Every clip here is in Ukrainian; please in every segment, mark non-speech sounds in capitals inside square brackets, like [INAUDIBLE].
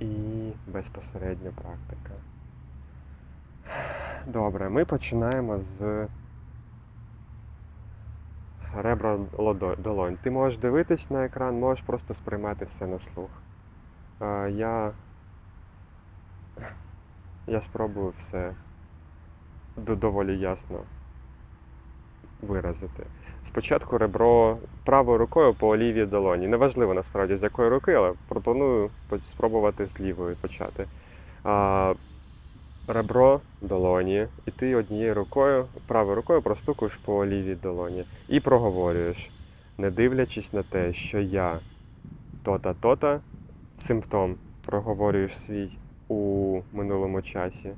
і безпосередня практика. Добре, ми починаємо з ребра долонь. Ти можеш дивитись на екран, можеш просто сприймати все на слух. Е, Я, [LAUGHS] я спробую все доволі ясно виразити. Спочатку ребро правою рукою по лівій долоні. Неважливо насправді з якої руки, але пропоную спробувати з лівої почати. А, ребро долоні, і ти однією рукою, правою рукою простукуєш по лівій долоні і проговорюєш, не дивлячись на те, що я то-та, то-та, симптом проговорюєш свій у минулому часі.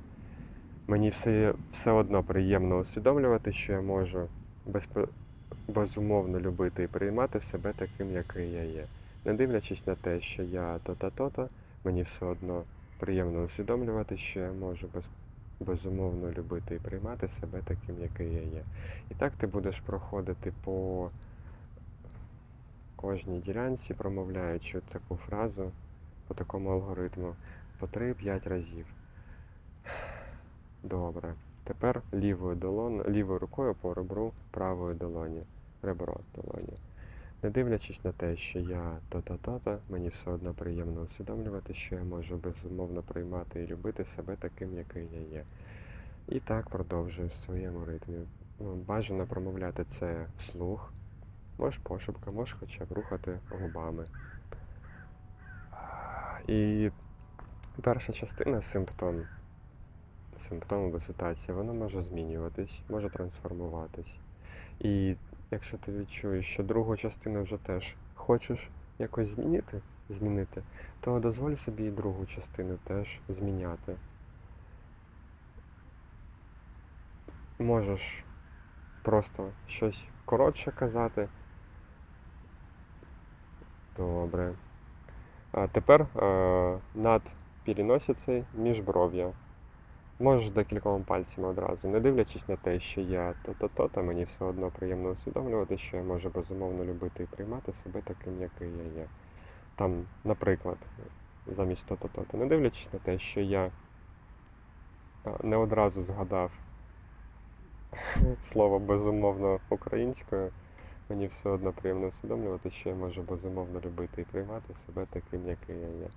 Мені все, все одно приємно усвідомлювати, що я можу безпе- безумовно любити і приймати себе таким, який я є. Не дивлячись на те, що я то-та, то-та, мені все одно приємно усвідомлювати, що я можу без, безумовно любити і приймати себе таким, який я є. І так ти будеш проходити по кожній ділянці, промовляючи таку фразу по такому алгоритму по 3-5 разів. Добре. Тепер лівою, долон, лівою рукою по ребру правої долоні. Ребро долоні. Не дивлячись на те, що я то-та, то-та, мені все одно приємно усвідомлювати, що я можу безумовно приймати і любити себе таким, який я є. І так продовжую в своєму ритмі. Ну, Бажано промовляти це вслух. Можеш пошепка, можеш хоча б рухати губами. І перша частина симптом, симптому висотації, вона може змінюватись, може трансформуватись. І якщо ти відчуєш, що другу частину вже теж хочеш якось змінити, змінити, то дозволь собі і другу частину теж зміняти. Можеш просто щось коротше казати. Добре. А тепер е, над переносицею міжбров'я. Можеш декількома пальцями одразу, не дивлячись на те, що я то-то-то, та мені все одно приємно усвідомлювати, що я можу безумовно любити і приймати себе таким, який я є. Там, наприклад, замість то-то-то, не дивлячись на те, що я е, не одразу згадав слово безумовно українською, мені все одно приємно усвідомлювати, що я можу безумовно любити і приймати себе таким, який я є.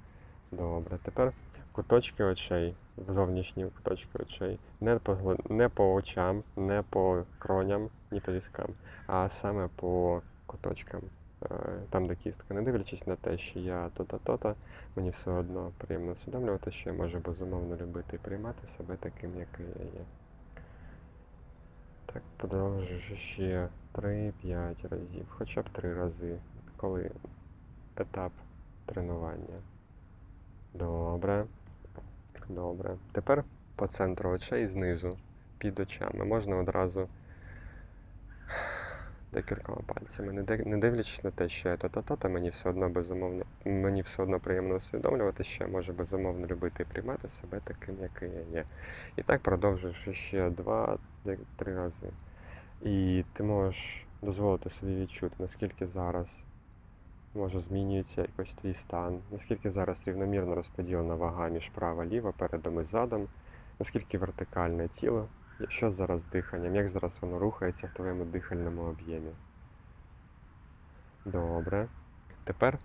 Добре, тепер куточки очей, зовнішні куточки очей. Не по, не по очам, не по кроням, ні по візкам, а саме по куточкам, е, там, де кістка. Не дивлячись на те, що я то-та, то-та, мені все одно приємно усвідомлювати, що я можу безумовно любити і приймати себе таким, який я є. Так, продовжую ще 3-5 разів, хоча б 3 рази, коли етап тренування. Добре. Добре. Тепер по центру очей знизу, під очами. Можна одразу декількома пальцями. Не, дивлячись на те, що я то-то-то, то мені все одно безумовно, мені все одно приємно усвідомлювати, що я можу безумовно любити і приймати себе таким, який я є. І так продовжуєш ще два-три рази. І ти можеш дозволити собі відчути, наскільки зараз може змінюється якось твій стан, наскільки зараз рівномірно розподілена вага між право ліво, передом і задом, наскільки вертикальне тіло, що зараз з диханням, як зараз воно рухається в твоєму дихальному об'ємі. Добре. Тепер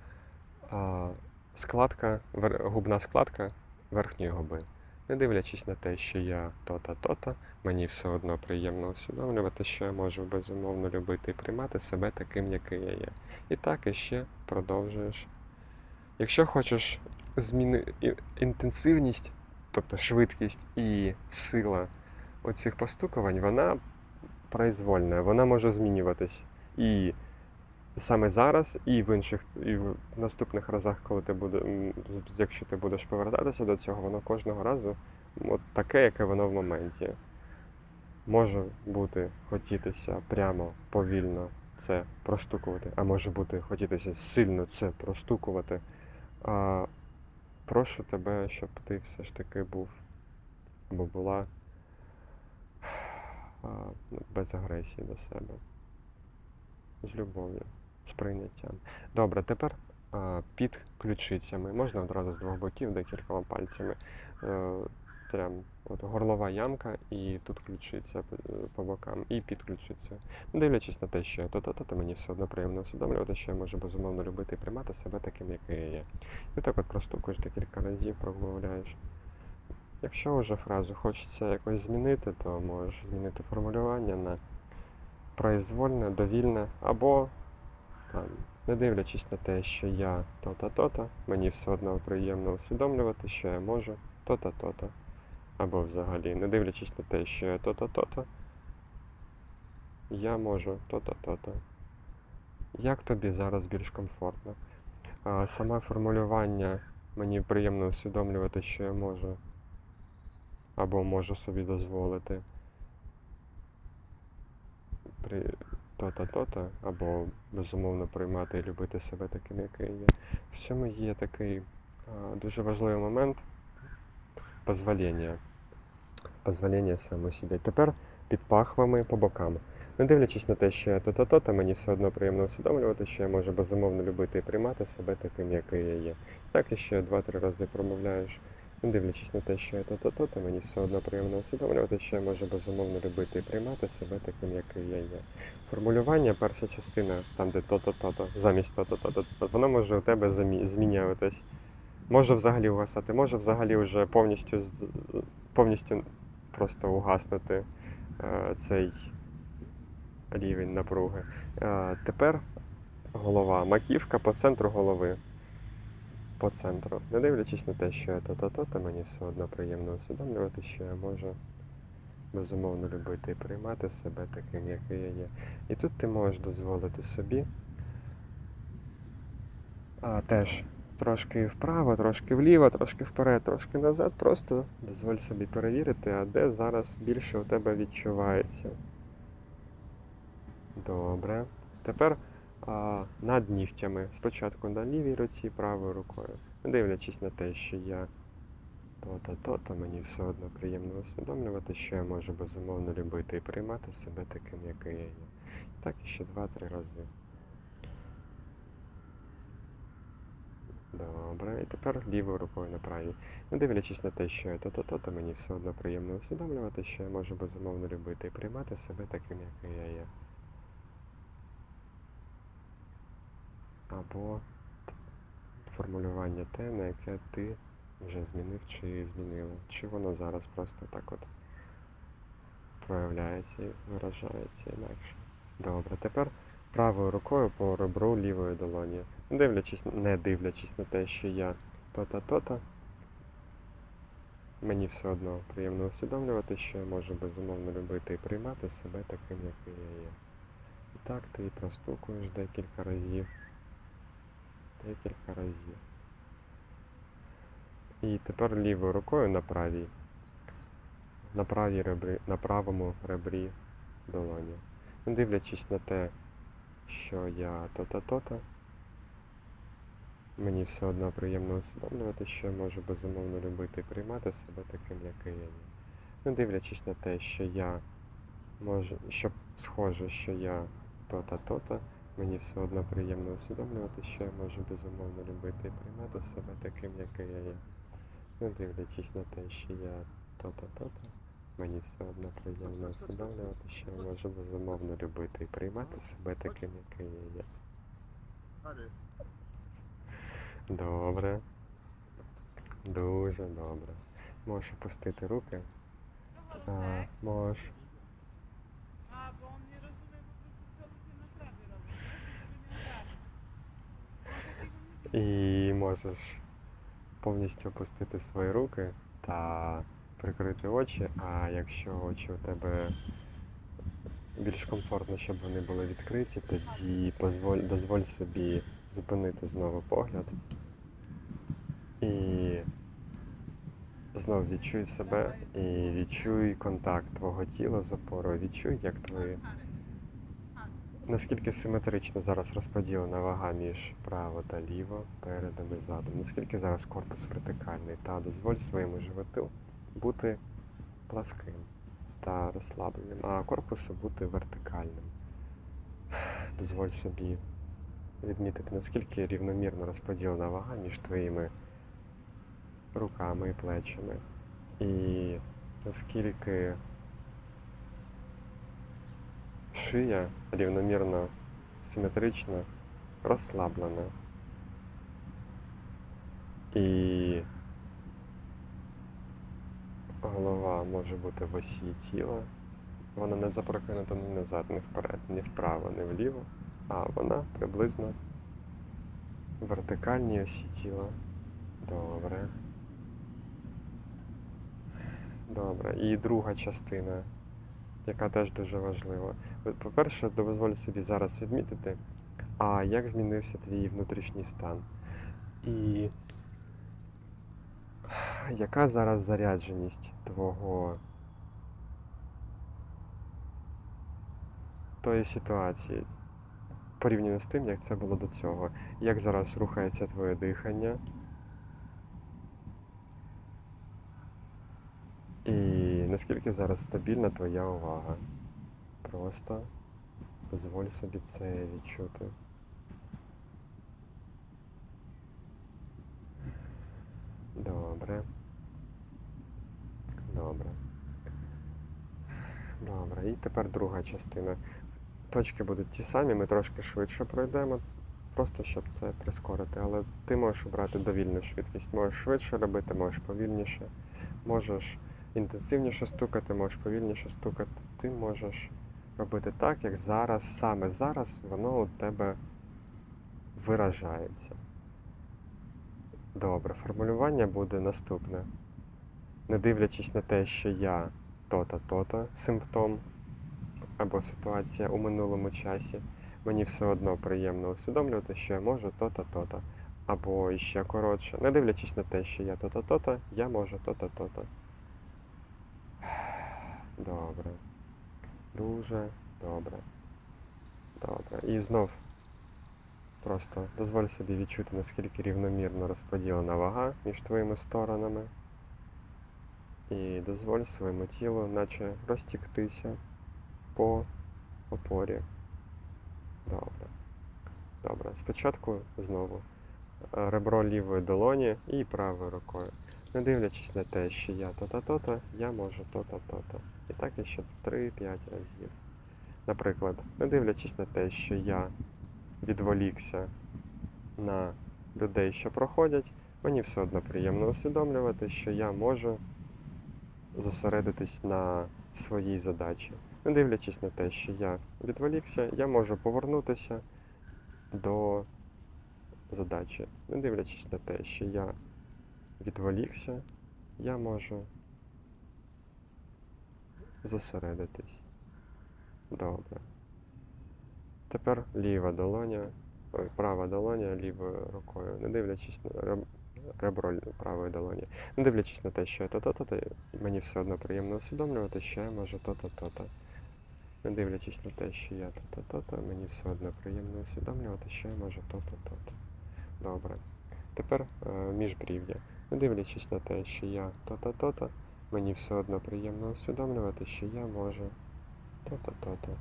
а, складка, губна складка верхньої губи. Не дивлячись на те, що я то-та, то-та, мені все одно приємно усвідомлювати, що я можу безумовно любити і приймати себе таким, який я є. І так іще продовжуєш. Якщо хочеш змінити інтенсивність, тобто швидкість і сила оцих постукувань, вона произвольна, вона може змінюватись. І саме зараз, і в інших, і в наступних разах, коли ти буде, якщо ти будеш повертатися до цього, воно кожного разу от таке, яке воно в моменті. Може бути хотітися прямо повільно це простукувати, а може бути хотітися сильно це простукувати. А, прошу тебе, щоб ти все ж таки був або була а, без агресії до себе. З любов'ю, з прийняттям. Добре, тепер під ключицями. Можна одразу з двох боків декількома пальцями. Е, Прям от горлова ямка і тут ключиця по- бокам, і під ключицею. Дивлячись на те, що я то-то, то мені все одно приємно усвідомлювати, що я можу безумовно любити і приймати себе таким, який я є. І так от простукуєш декілька разів, промовляєш. Якщо вже фразу хочеться якось змінити, то можеш змінити формулювання на произвольне, довільне, або там, не дивлячись на те, що я то-то, мені все одно приємно усвідомлювати, що я можу то-то. Або взагалі, не дивлячись на те, що я то-то, я можу то-то. Як тобі зараз більш комфортно? А, саме формулювання мені приємно усвідомлювати, що я можу або можу собі дозволити при то-то, то-то, або безумовно приймати і любити себе таким, який є. В цьому є такий а, дуже важливий момент позволення. Позволення самому собі. Тепер під пахвами по бокам. Не дивлячись на те, що я то-то, то-то, мені все одно приємно усвідомлювати, що я можу безумовно любити і приймати себе таким, який я є. Так і ще два-три рази промовляєш. Не дивлячись на те, що я то-то, то-то, мені все одно приємно усвідомлювати, що я можу безумовно любити і приймати себе таким, який я є. Формулювання, перша частина, там, де то-то, то-то, замість то-то, то-то, воно може у тебе змінюватись. Може взагалі угасати, може взагалі вже повністю, повністю просто угаснути е, цей рівень напруги. Е, тепер голова, маківка по центру голови. По центру. Не дивлячись на те, що я то-то, то мені все одно приємно усвідомлювати, що я можу безумовно любити і приймати себе таким, який я є. І тут ти можеш дозволити собі а, теж трошки вправо, трошки вліво, трошки вперед, трошки назад. Просто дозволь собі перевірити, а де зараз більше у тебе відчувається. Добре. Тепер над нігтями. Спочатку на лівій руці, правою рукою. Не дивлячись на те, що я то-то, то-то, мені все одно приємно усвідомлювати, що я можу безумовно любити і приймати себе таким, який я є. І так іще два-три рази. Добре, і тепер лівою рукою на правій. Не дивлячись на те, що я то-то, то-то, мені все одно приємно усвідомлювати, що я можу безумовно любити і приймати себе таким, який я є. Або формулювання те, на яке ти вже змінив чи змінила. Чи воно зараз просто так от проявляється і виражається інакше. Добре, тепер правою рукою по ребру лівої долоні. Дивлячись, не дивлячись на те, що я то-то. Мені все одно приємно усвідомлювати, що я можу безумовно любити і приймати себе таким, який я є. І так ти простукуєш декілька разів. Декілька разів. І тепер лівою рукою на правій. На правій ребрі, на правому ребрі долоні. Не дивлячись на те, що я то-то, мені все одно приємно усвідомлювати, що я можу безумовно любити і приймати себе таким, який я є. Не дивлячись на те, що я можу, що схоже, що я то-то, мені все одно приємно усвідомлювати, що я можу безумовно любити і приймати себе таким, який я є. Не дивлячись на те, що я то-то, то-то, мені все одно приємно усвідомлювати, що я можу безумовно любити і приймати себе таким, який я є. Добре. Дуже добре. Можеш опустити руки. А, можеш. І можеш повністю опустити свої руки та прикрити очі, а якщо очі у тебе більш комфортно, щоб вони були відкриті, тоді позволь, дозволь собі зупинити знову погляд і знов відчуй себе і відчуй контакт твого тіла з опорою, відчуй, як твої Наскільки симетрично зараз розподілена вага між право та ліво, передом і задом? Наскільки зараз корпус вертикальний? Та дозволь своєму животу бути пласким та розслабленим, а корпусу бути вертикальним. [SIGHS] Дозволь собі відмітити, наскільки рівномірно розподілена вага між твоїми руками і плечами. І наскільки шия рівномірно симетрично розслаблена. І голова може бути в осі тіла. Вона не запрокинута ні назад, ні вперед, ні вправо, ні вліво, а вона приблизно в вертикальній осі тіла. Добре. Добре. І друга частина, яка теж дуже важлива. По-перше, дозволь собі зараз відмітити, а як змінився твій внутрішній стан. І яка зараз зарядженість твого тої ситуації порівняно з тим, як це було до цього? Як зараз рухається твоє дихання? І наскільки зараз стабільна твоя увага? Просто дозволь собі це відчути. Добре. Добре. Добре. І тепер друга частина. Точки будуть ті самі, ми трошки швидше пройдемо, просто щоб це прискорити. Але ти можеш обрати довільну швидкість. Можеш швидше робити, можеш повільніше, можеш інтенсивніше стукати, можеш повільніше стукати. Ти можеш робити так, як зараз, саме зараз воно у тебе виражається. Добре, формулювання буде наступне. Не дивлячись на те, що я то-то, то-то, симптом або ситуація у минулому часі, мені все одно приємно усвідомлювати, що я можу то-то, то-то. Або іще коротше, не дивлячись на те, що я то-то, то-то, я можу то-то, то-то. Добре. Дуже добре. Добре. І знов просто дозволь собі відчути, наскільки рівномірно розподілена вага між твоїми сторонами. І дозволь своєму тілу, наче розтіктися по опорі. Добре. Добре. Спочатку знову е, ребро лівої долоні і правою рукою. Не дивлячись на те, що я то-то, то-то, я можу то-то, то-то. І так ще 3-5 разів. Наприклад, не дивлячись на те, що я відволікся на людей, що проходять, мені все одно приємно усвідомлювати, що я можу зосередитись на своїй задачі. Не дивлячись на те, що я відволікся, я можу повернутися до задачі. Не дивлячись на те, що я відволікся, я можу зосередитись. Добре. Тепер ліва долоня, ой, права долоня лівою рукою, не дивлячись на ребро правої долоні. Не дивлячись на те, що я то-то, то-то, мені все одно приємно усвідомлювати, що я можу то-то, то-то. Не дивлячись на те, що я то-то, то-то, мені все одно приємно усвідомлювати, що я можу то-то, то-то. Добре. Тепер е, міжбрів'я. Не дивлячись на те, що я то-то, то-то, мені все одно приємно усвідомлювати, що я можу то-то, то-то.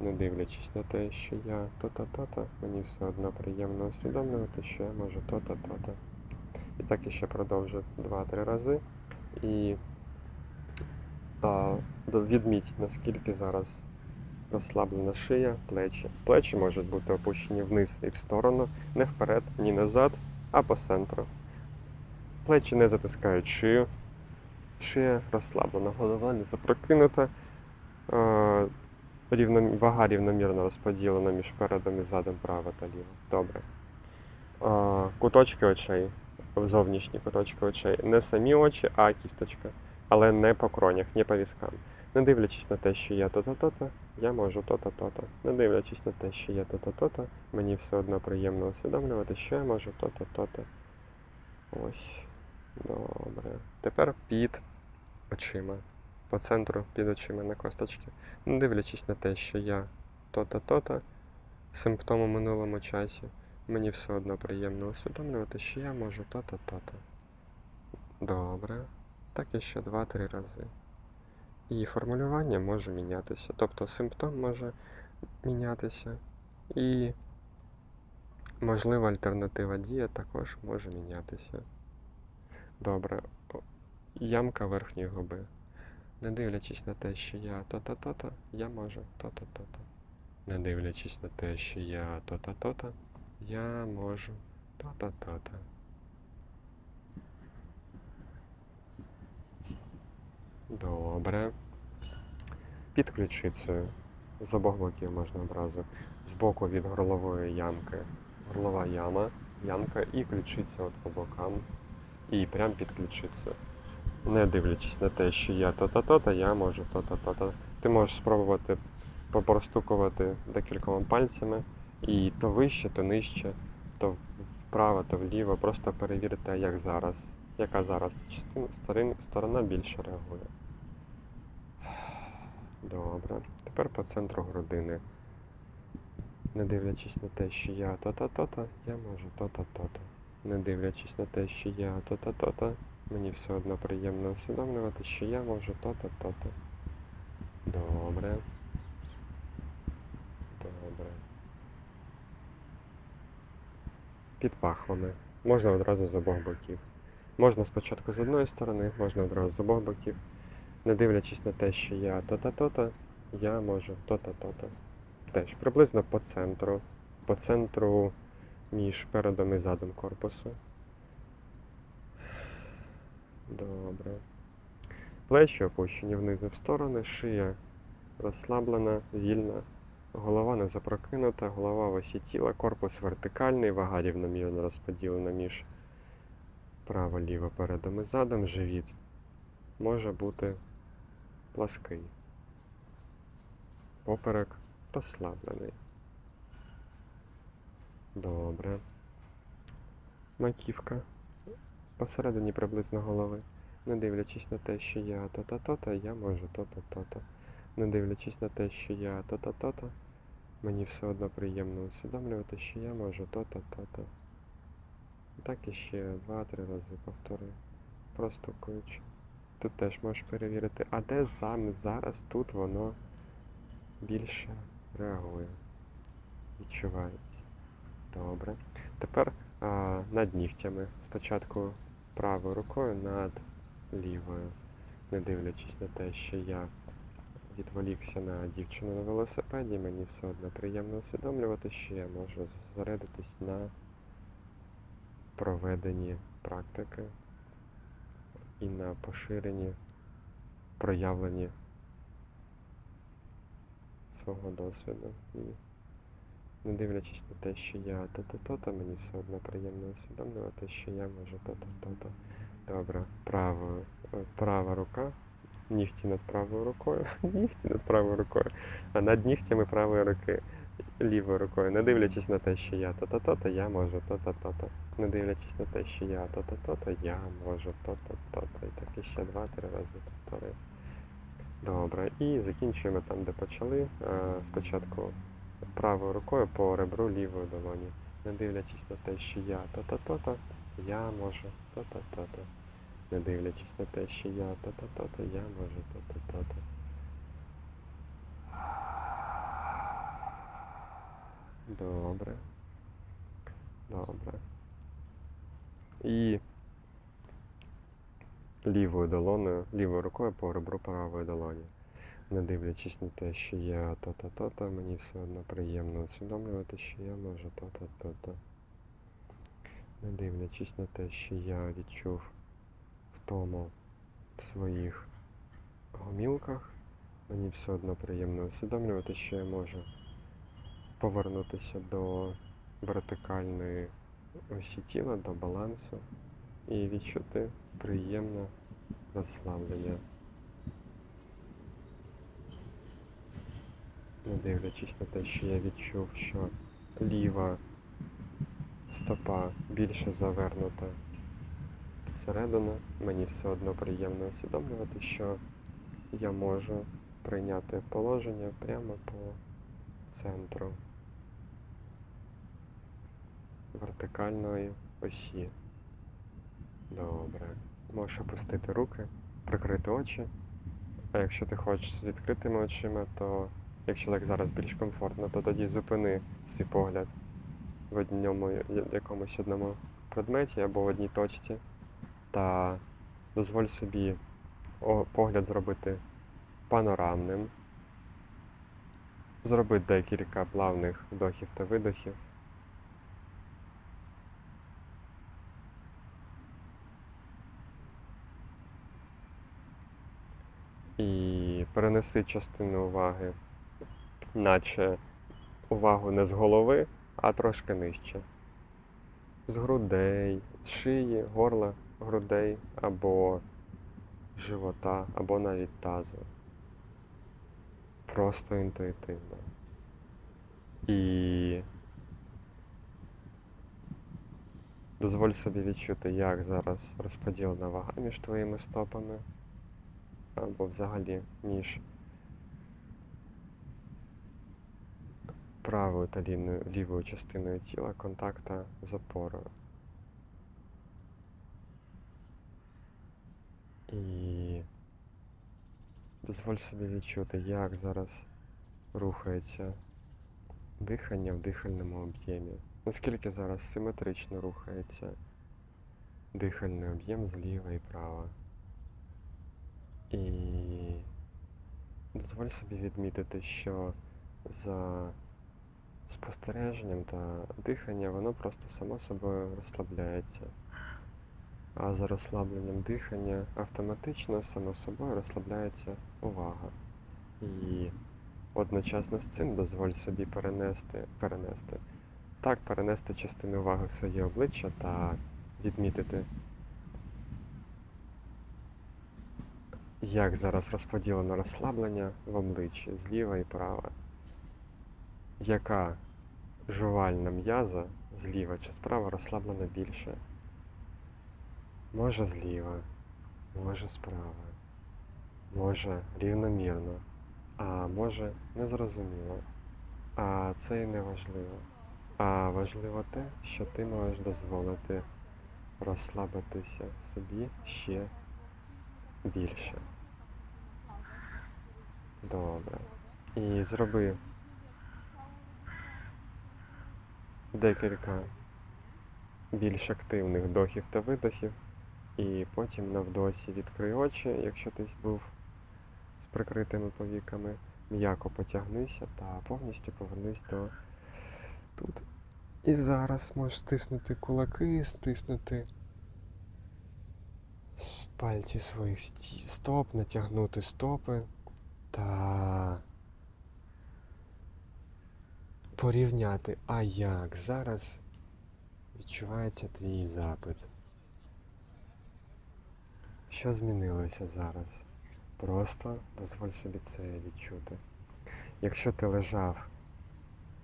Не дивлячись на те, що я то-то, то-то, мені все одно приємно усвідомлювати, що я можу то-то, то-то. І так іще продовжу 2-3 рази. І а, відміть, наскільки зараз розслаблена шия, плечі. Плечі можуть бути опущені вниз і в сторону, не вперед, ні назад, а по центру. Плечі не затискають шию. Шия розслаблена, голова не запрокинута. А, рівно, вага рівномірно розподілена між передом і задом право та ліво. Добре. Куточки очей, зовнішні куточки очей. Не самі очі, а кісточка. Але не по кронях, не по візкам. Не дивлячись на те, що я то-то, то-то, я можу то-то, то-то. Не дивлячись на те, що я то-то, то-то, мені все одно приємно усвідомлювати, що я можу то-то, то-то. Ось. Добре. Тепер під очима. По центру під очима на косточки. Не дивлячись на те, що я то-то, то-то, симптом у минулому часі, мені все одно приємно усвідомлювати, що я можу то-то, то-то. Добре. Так і ще 2-3 рази. І формулювання може мінятися. Тобто симптом може мінятися, і Можливо, альтернатива дія також може мінятися. Добре. Ямка верхньої губи. Не дивлячись на те, що я то-то, я можу то-то. Не дивлячись на те, що я то-то, я можу то-то. Добре. Під ключицею. З обох боків можна одразу. Збоку від горлової ямки. Горлова яма, ямка і ключиця от по бокам. І прям під ключицею. Не дивлячись на те, що я то-то, то-то, я можу то-то, то-то. Ти можеш спробувати попростукувати декількома пальцями. І то вище, то нижче, то вправо, то вліво. Просто перевірте, як зараз. Яка зараз частина, сторона більше реагує. Добре. Тепер по центру грудини. Не дивлячись на те, що я то-то, то-то, я можу то-то, то-то. Не дивлячись на те, що я то-то, то-то, мені все одно приємно усвідомлювати, що я можу то-то, то-то. Добре. Добре. Під пахвами. Можна одразу з обох боків. Можна спочатку з одної сторони, можна одразу з обох боків. Не дивлячись на те, що я то-то, то-то, я можу то-то, то-то. Теж приблизно по центру. По центру між передом і задом корпусу. Добре. Плечі опущені внизу в сторони, шия розслаблена, вільна, голова не запрокинута, голова в осі тіла, корпус вертикальний, вага рівномірно розподілена між право-ліво передом і задом, живіт може бути плаский. Поперек розслаблений. Добре. Маківка. Посередині приблизно голови. Не дивлячись на те, що я то-то, то-то, я можу то-то, то-то. Не дивлячись на те, що я то-то, то-то, мені все одно приємно усвідомлювати, що я можу то-то, то-то. Так і ще два-три рази повторюю. Простукуючи. Тут теж можеш перевірити, а де саме зараз тут воно більше реагує, відчувається. Добре. Тепер а, над нігтями. Спочатку правою рукою над лівою, не дивлячись на те, що я відволікся на дівчину на велосипеді, мені все одно приємно усвідомлювати, що я можу зосередитись на проведенні практики і на поширенні, проявленні свого досвіду. І не дивлячись на те, що я то-то, то-то, мені все одно приємно усвідомлювати, що я можу то-то, то-то. Добре, право, е, права рука, нігті над правою рукою, [LAUGHS] нігті над правою рукою, а над нігтями правої руки лівою рукою, не дивлячись на те, що я то-то, то-то, я можу то-то, то-то. Не дивлячись на те, що я то-то, то-то, я можу то-то, то-то. І так іще два-три рази повторив. Добре, і закінчуємо там, де почали. Е, Спочатку правою рукою по ребру лівої долоні. Не дивлячись на те, що я то-то, я можу то-то. Не дивлячись на те, що я то-то, то-то, я можу то-то. Добре. Добре. І лівою долоною, лівою рукою по ребру правої долоні. Не дивлячись на те, що я то-то, то-то, мені все одно приємно усвідомлювати, що я можу то-то, то-то. Не дивлячись на те, що я відчув втому в своїх гомілках, мені все одно приємно усвідомлювати, що я можу повернутися до вертикальної осі тіла, до балансу і відчути приємне розслаблення. Не дивлячись на те, що я відчув, що ліва стопа більше завернута всередину, мені все одно приємно усвідомлювати, що я можу прийняти положення прямо по центру вертикальної осі. Добре. Можеш опустити руки, прикрити очі. А якщо ти хочеш з відкритими очима, то якщо так зараз більш комфортно, то тоді зупини свій погляд в одному якомусь одному предметі або в одній точці. Та дозволь собі погляд зробити панорамним. Зроби декілька плавних вдохів та видохів. І перенеси частину уваги, наче увагу не з голови, а трошки нижче. З грудей, з шиї, горла, грудей або живота, або навіть тазу. Просто інтуїтивно. І дозволь собі відчути, як зараз розподілена вага між твоїми стопами, або взагалі між правою та лівою частиною тіла контакта з опорою. І дозволь собі відчути, як зараз рухається дихання в дихальному об'ємі. Наскільки зараз симетрично рухається дихальний об'єм зліва і права. І дозволь собі відмітити, що за спостереженням та диханням воно просто само собою розслабляється. А за розслабленням дихання автоматично само собою розслабляється увага. І одночасно з цим дозволь собі перенести, перенести, так, перенести частину уваги в своє обличчя та відмітити, як зараз розподілено розслаблення в обличчі зліва і права. Яка жувальна м'яза зліва чи справа розслаблена більше? Може зліва, може справа, може рівномірно, а може незрозуміло. А це і не важливо. А важливо те, що ти можеш дозволити розслабитися собі ще більше. Добре. І зроби декілька більш активних вдохів та видохів. І потім на вдосі відкрий очі, якщо ти був з прикритими повіками, м'яко потягнися та повністю повернись до тут. І зараз можеш стиснути кулаки, стиснути пальці своїх стоп, натягнути стопи та порівняти, а як зараз відчувається твій запит. Що змінилося зараз? Просто дозволь собі це відчути. Якщо ти лежав,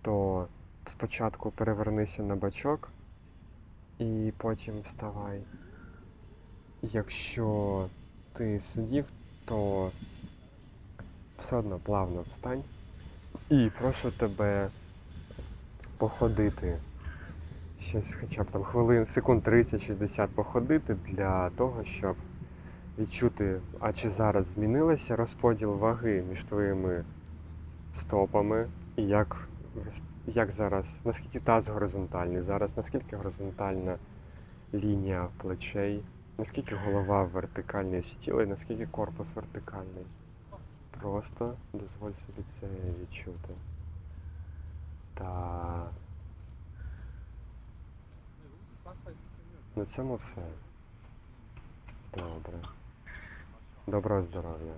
то спочатку перевернися на бачок і потім вставай. Якщо ти сидів, то все одно плавно встань. І прошу тебе походити щось хоча б там хвилин, секунд 30-60 походити для того, щоб відчути, а чи зараз змінилося розподіл ваги між твоїми стопами, і як, як зараз, наскільки таз горизонтальний зараз, наскільки горизонтальна лінія плечей, наскільки голова в вертикальній осі і наскільки корпус вертикальний. Просто дозволь собі це відчути. Та на цьому все. Добре. Доброго здоров'я.